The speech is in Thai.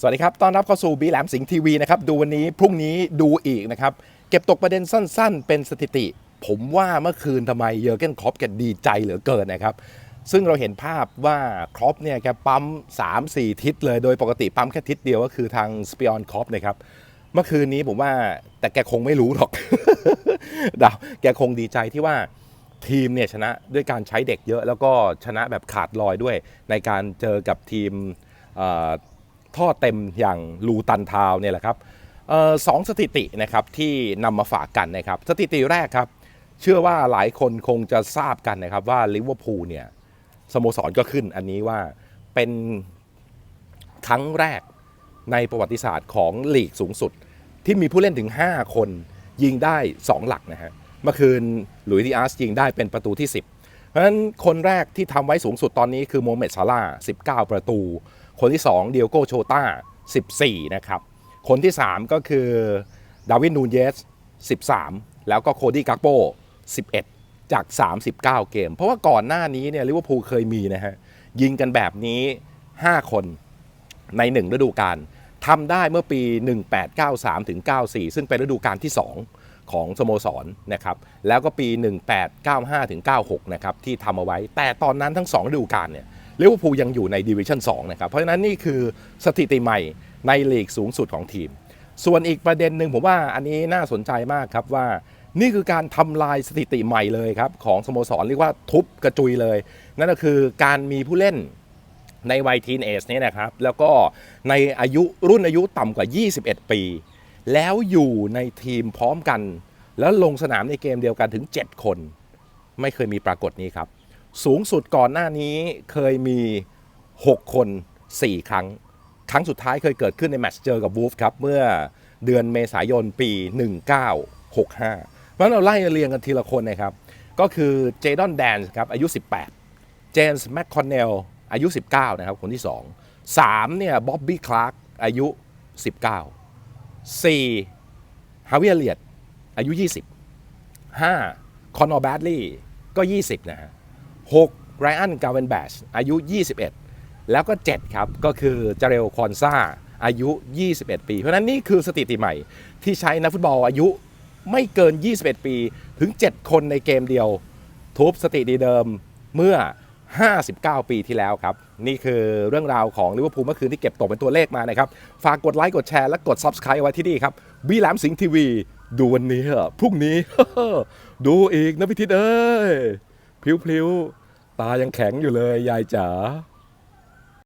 สวัสดีครับ ต้อนรับเข้าสู่บีแหลมสิงห์ทีวีนะครับ ดูวันนี้พรุ่งนี้ดูอีกนะครับ เก็บตกประเด็นสั้นๆ เป็นสถิติ ผมว่าเมื่อคืนทำไมเยอร์เกนครอปแกดีใจเหลือเกินนะครับ ซึ่งเราเห็นภาพว่าครอปเนี่ยแกปั๊ม 3-4 ทิศเลย โดยปกติปั๊มแค่ทิศเดียวก็คือทางสเปียนครอปนะครับ เมื่อคืนนี้ผมว่าแต่แกคงไม่รู้หรอกเดาแกคงดีใจที่ว่าทีมเนี่ยชนะด้วยการใช้เด็กเยอะ แล้วก็ชนะแบบขาดลอยด้วยในการเจอกับทีมเท่อเต็มอย่างลูตันทาวเนี่ยแหละครับออสองสถิตินะครับที่นำมาฝากกันนะครับสถิติแรกครับ เชื่อว่าหลายคนคงจะทราบกันนะครับว่าลิเวอร์พูลเนี่ยสโมสรก็ขึ้นอันนี้ว่าเป็นครั้งแรกในประวัติศาสตร์ของลีกสูงสุด ที่มีผู้เล่นถึง 5 คนยิงได้ 2 หลักนะฮะเมื่อคืนหลุยส์ดิอาสยิงได้เป็นประตูที่ 10 เพราะฉะนั้นคนแรกที่ทำไว้สูงสุดตอนนี้คือโมเมดซาร่า19 ประตู คนที่ 2 เดียโกโชตา14 นะครับ คนที่ 3 ก็คือดาวินนูนเยส 13 แล้วก็โคดี้กักโป11 จาก 39 เกม เพราะว่าก่อนหน้านี้เนี่ยลิเวอร์พูลเคยมีนะฮะ ยิงกันแบบนี้ 5 คนใน 1 ฤดูกาลทำได้เมื่อปี 1893ถึง94 ซึ่งเป็นฤดูกาลที่ 2 ของสโมสรนะครับ แล้วก็ปี 1895ถึง96 นะครับ ที่ทำเอาไว้ แต่ตอนนั้นทั้ง 2 ฤดูกาลเนี่ย ลิเวอร์พูลยังอยู่ในดิวิชั่น2นะครับ เพราะฉะนั้นนี่คือสถิติใหม่ในลีกสูงสุดของทีม ส่วนอีกประเด็นหนึ่งผมว่าอันนี้น่าสนใจมากครับว่า นี่คือการทำลายสถิติใหม่เลยครับ ของสโมสรเรียกว่าทุบกระจุยเลย นั่นก็คือการมีผู้เล่นในวัยทีนเอจเนี่ยนะครับ แล้วก็ในอายุรุ่นอายุต่ำกว่า 21 ปี แล้วอยู่ในทีมพร้อมกัน แล้วลงสนามในเกมเดียวกันถึง 7 คน ไม่เคยมีปรากฏนี้ครับ สูงสุดก่อนหน้านี้เคยมี 6 คน 4 ครั้ง ครั้งสุดท้ายเคยเกิดขึ้นในแมตช์เจอกับบูฟครับ เมื่อเดือนเมษายนปี 1965 เพราะฉะนั้นเราไล่เรียงกันทีละคนนะครับ ก็คือเจดอนแดนส์ครับอายุ 18 เจมส์แมคคอนเนลอายุ 19 นะครับ คนที่ 2 3 เนี่ยบ๊อบบี้คลาร์กอายุ 19 4 ฮาวิเอเลียดอายุ 20 5 คอนอร์แบดลีย์ก็ 20 นะฮะ 6ไรอันกาเวนแบชอายุ 21 แล้วก็ 7 ครับ ก็คือจาเรลคอนซาอายุ 21 ปี เพราะฉะนั้นนี่คือสถิติใหม่ที่ใช้นักฟุตบอลอายุไม่เกิน 21 ปีถึง 7 คนในเกมเดียว ทุบสถิติเดิมเมื่อ 59 ปีที่แล้วครับ นี่คือเรื่องราวของลิเวอร์พูลเมื่อคืนที่เก็บตกเป็นตัวเลขมานะครับ ฝากกดไลค์กดแชร์และกด Subscribe ไว้ที่นี่ครับบีแลมสิงห์ทีวีดูวันนี้พรุ่งนี้ ดูอีกนะพิทิตเอ้ย พลิ้วๆตายังแข็งอยู่เลยยายจ๋า